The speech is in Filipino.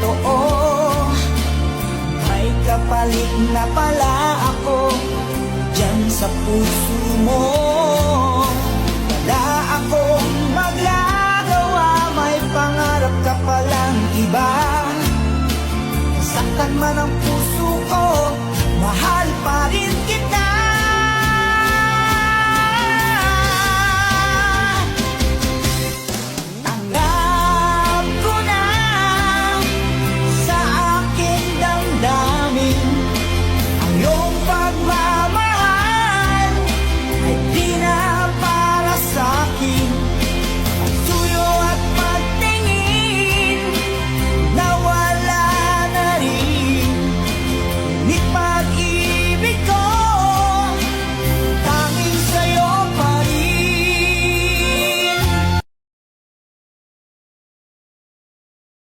totoo. May kapalit na pala ako Diyan sa puso mo. Wala akong maglagawa May pangarap ka palang iba. Saktan man ang puso